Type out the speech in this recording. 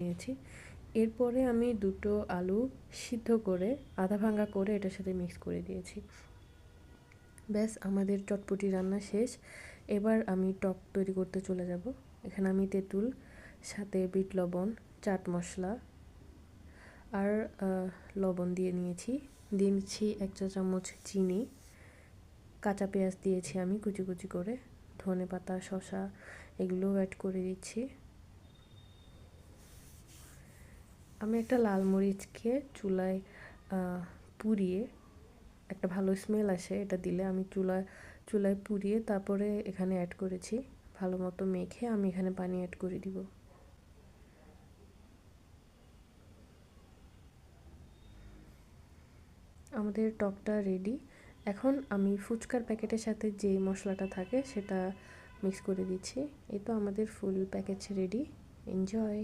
নিয়েছি এরপরে আমি দুটো আলু সিদ্ধ করে, আধা ভাঙ্গা করে এটার সাথে মিক্স করে দিয়েছি। ব্যাস, আমাদের চটপটি রান্না শেষ। এবার আমি টক তৈরি করতে চলে যাব। এখানে আমি তেঁতুল, সাথে বিট লবণ, চাট মশলা আর লবণ দিয়ে নিয়েছি। দিয়ে নিচ্ছি এক চা চামচ চিনি। কাঁচা পেঁয়াজ দিয়েছি আমি কুচি কুচি করে। ধনে পাতা শশা এগুলোও অ্যাড করে দিচ্ছি। আমি একটা লাল মরিচকে চুলায় পুড়িয়ে একটা ভালো স্মেল আসে এটা দিলে আমি চুলায় চুলায় পুড়িয়ে তারপরে এখানে অ্যাড করেছি ভালো মতো মেখে আমি এখানে পানি অ্যাড করে দিব। আমাদের টকটা রেডি এখন আমি ফুচকার প্যাকেটের সাথে যে মশলাটা থাকে সেটা মিক্স করে দিচ্ছি। এই তো আমাদের ফুল প্যাকেজ রেডি এনজয়